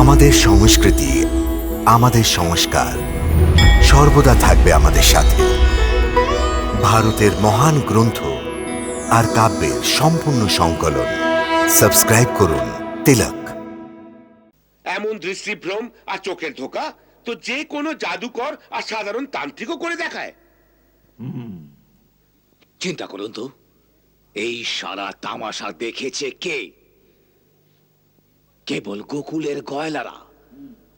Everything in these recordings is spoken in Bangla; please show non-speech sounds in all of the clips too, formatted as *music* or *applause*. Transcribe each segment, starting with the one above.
আমাদের সংস্কৃতি আমাদের সংস্কার সর্বদা থাকবে আমাদের সাথে। ভারতের মহান গ্রন্থ আর কাব্যের সম্পূর্ণ সংকলন। সাবস্ক্রাইব করুন তিলক। এমন দৃষ্টিভ্রম আর চোখের ধোকা তো যে কোনো জাদুকর আর সাধারণ তান্ত্রিকও করে দেখায়। চিন্তা করুন তো এই সারা তামাশা দেখেছে কে? কেবল গোকুলের গয়লারা।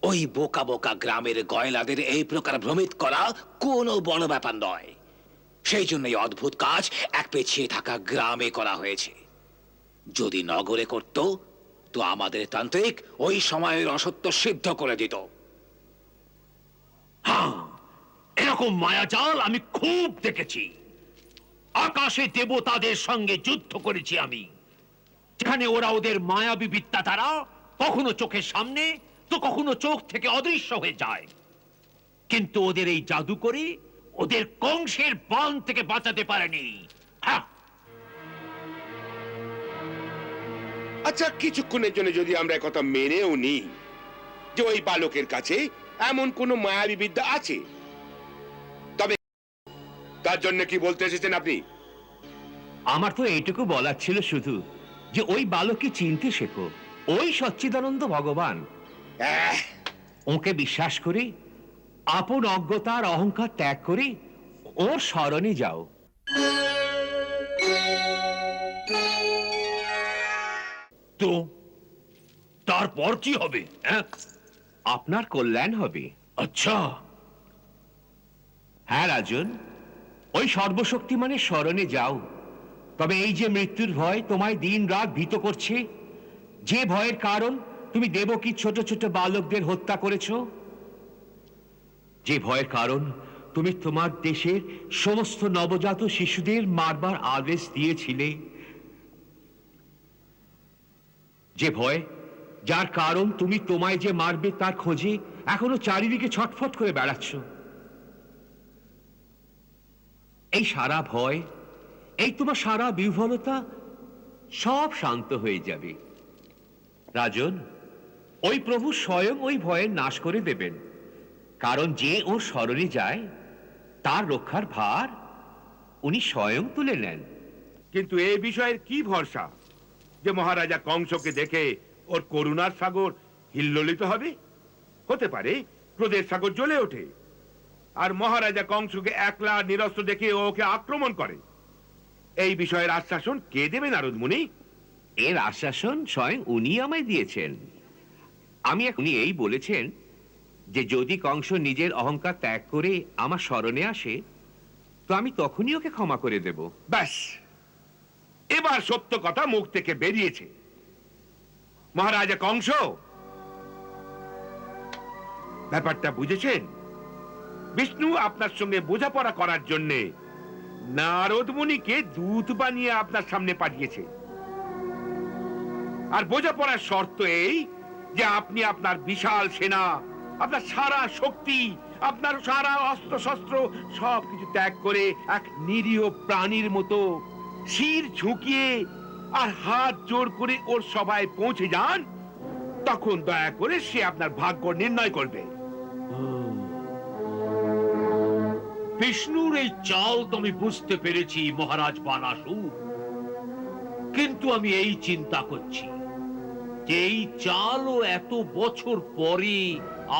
ওই বোকা বোকা গ্রামের গয়লাদের এই প্রকার ভ্রমিত করা কোনো বড় ব্যাপার নয়। সেই জন্য এই অদ্ভুত কাজ এক পেছিয়ে থাকা গ্রামে করা হয়েছে। যদি নগরে করত, তো আমাদের তান্ত্রিক ওই সময়ের অসত্য সিদ্ধ করে দিত। এরকম মায়াজাল আমি খুব দেখেছি। আকাশে দেবতাদের সঙ্গে যুদ্ধ করেছি আমি। যেখানে ওরা ওদের মায়াবী বিদ্যা দ্বারা কখনো চোখের সামনে তো কখনো চোখ থেকে অদৃশ্য হয়ে যায়। কিন্তু ওদের এই জাদু করে ওদের কংসের বান থেকে বাঁচাতে পারেনি। হ্যাঁ। আচ্ছা কিছুক্ষণের জন্য যদি আমরা কথা মেনেও নিই যে ওই বালকের কাছে এমন কোনো মায়াবী বিদ্যা আছে? তবে তার জন্য কি বলতে এসেছেন আপনি? আমার তো এইটুকু বলার ছিল শুধু যে ওই বালককে চিনতে শেখো। ওই সচ্চিদানন্দ ভগবান। ওকে বিশ্বাস করি আপন অজ্ঞতার অহংকার ত্যাগ করে ওর স্মরণে যাও। তো তারপর কি হবে হ্যাঁ? আপনার কল্যাণ হবে। আচ্ছা। হ্যাঁ রাজন ওই সর্বশক্তিমানের স্মরণে যাও। তবে এই যে মৃত্যুর ভয় তোমায় দিন রাত ভীত করছে যে ভয়ের কারণ তুমি দেবকী ছোট ছোট বালকদের হত্যা করেছ? যে ভয়ের কারণ তুমি তোমার দেশের সমস্ত নবজাত শিশুদের মারবার আদেশ দিয়েছিলে। যে ভয়, যার কারণ তুমি তোমায় যে মারবে তার খোঁজে এখনও চারিদিকে ছটফট করে বেড়াচ্ছ। এই সারা ভয়, এই তোমার সারা বিহ্বলতা সব শান্ত হয়ে যাবে। রাজন, ওই প্রভু স্বয়ং ওই ভয়ের নাশ করে দেবেন, কারণ যে ওর স্মরণে যায়, তার রক্ষার ভার উনি স্বয়ং তুলে নেন। কিন্তু এ বিষয়ের কি ভরসা? যে মহারাজা কংসকে দেখে ওর করুণার সাগর হিল্লোলিত হবে? হতে পারে, ক্রোধের সাগর জ্বলে ওঠে। আর মহারাজা কংসকে একলা নিরস্ত্র দেখে ওকে আক্রমণ করে। এই বিষয়ের আশ্বাসন কে দেবে নারদ মুনি? এর আশ্বাসন স্বয়ং উনি আমায় দিয়েছেন। আমি উনি এই বলেছেন যে যদি কংস নিজের অহংকার ত্যাগ করে আমার স্মরণে আসে, তো আমি তখনই ওকে ক্ষমা করে দেব। ব্যাস। এবার সত্য কথা মুখ থেকে বেরিয়েছে। মহারাজা কংস, ব্যাপারটা বুঝেছেন? বিষ্ণু আপনার সঙ্গে বোঝাপড়া করার জন্যে নারদ মুনিকে দূত বানিয়ে আপনার সামনে পাঠিয়েছে। আর বোঝাপড়ার শর্ত এই যে আপনি আপনার বিশাল সেনা, আপনার সারা শক্তি, আপনার সারা অস্ত্র শস্ত্র সব কিছু ত্যাগ করে এক নিরীহ প্রাণীর মতো শির ঝুঁকিয়ে আর হাত জোর করে ওর সভায় পৌঁছে যান, তখন দয়া করে সে আপনার ভাগ্য নির্ণয় করবে। বিষ্ণুর এই চাল তো আমি বুঝতে পেরেছি, মহারাজ বানাসু কিন্তু আমি এই চিন্তা করছি, যে এই চালও এত বছর পরে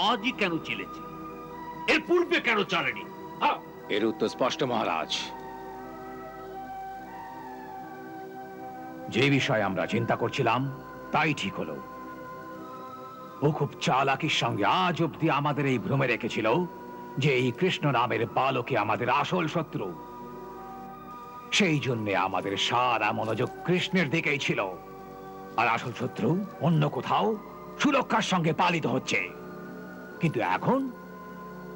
আজই কেন চলেছে? এর পূর্বে কেন চলেনি? এর উত্তর স্পষ্ট, মহারাজ। যে বিষয়ে আমরা চিন্তা করছিলাম, তাই ঠিক হলো। ও খুব চালাকির সঙ্গে আজ অব্দি আমাদের এই ভ্রমে রেখেছিল, যে এই কৃষ্ণ নামের বালকে আমাদের আসল শত্রু। সেই জন্য আমাদের সারা মনোযোগ কৃষ্ণের দিকেই ছিল। আর আসল শত্রু অন্য কোথাও সুরক্ষার সঙ্গে পালিত হচ্ছে। কিন্তু এখন?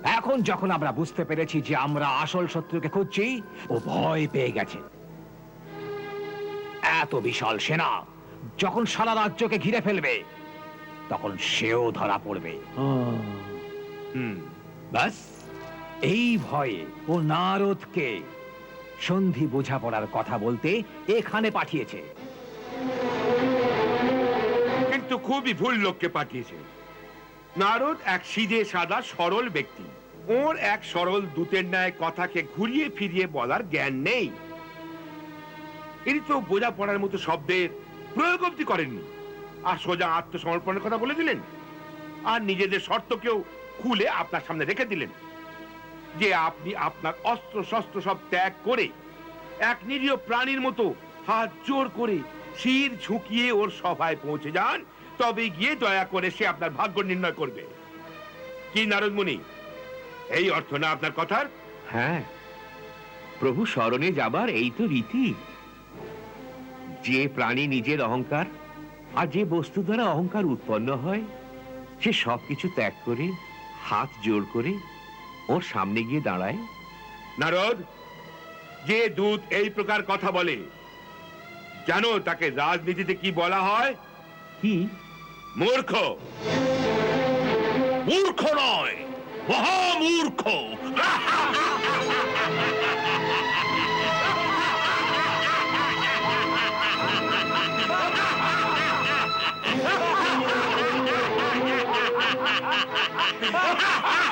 এখন যখন আমরা বুঝতে পেরেছি যে আমরা আসল শত্রুকে খুঁজছি ও ভয় পেয়ে গেছে। এত বিশাল সেনা যখন সারা রাজ্যকে ঘিরে ফেলবে তখন সেও ধরা পড়বে। হুম এই ভয়ে ও নারদকে সন্ধি বোঝাপড়ার কথা বলতে এখানে পাঠিয়েছে। কিন্তু খুবই ভুল লোককে পাঠিয়েছে। নারদ এক সিধে সাদা, সরল ব্যক্তি। ওর এক সরল দূতের ন্যায় কথাকে ঘুরিয়ে ফিরিয়ে বলার জ্ঞান নেই। ইনি তো বোঝা পড়ার মতো শব্দের প্রয়োগ অব্দি করেননি। আর সোজা আত্মসমর্পণের কথা বলে দিলেন। আর নিজেদের শর্তকেও খুলে আপনার সামনে রেখে দিলেন। যে আপনি আপনার অস্ত্র শস্ত্র সব ত্যাগ করে এক নিরীহ প্রাণীর মতো হাত জোর করে শির ঝুঁকিয়ে ওর সভায় পৌঁছে যান, তবে গিয়ে দয়া করে সে আপনার ভাগ্য নির্ণয় করবে। কি নারদমণি? এই অর্থ না আপনার কথার? হ্যাঁ প্রভু স্মরণে যাবার এই তো রীতি। যে প্রাণী নিজের অহংকার আর যে বস্তু দ্বারা অহংকার উৎপন্ন হয়, সে সবকিছু ত্যাগ করে, হাত জোর করে ওর সামনে গিয়ে দাঁড়ায়। নারদ যে দূত এই প্রকার কথা বলে জানো তাকে রাজনীতিতে কি বলা হয়? কি? মূর্খ। মূর্খ নয় মহামূর্খ। *laughs*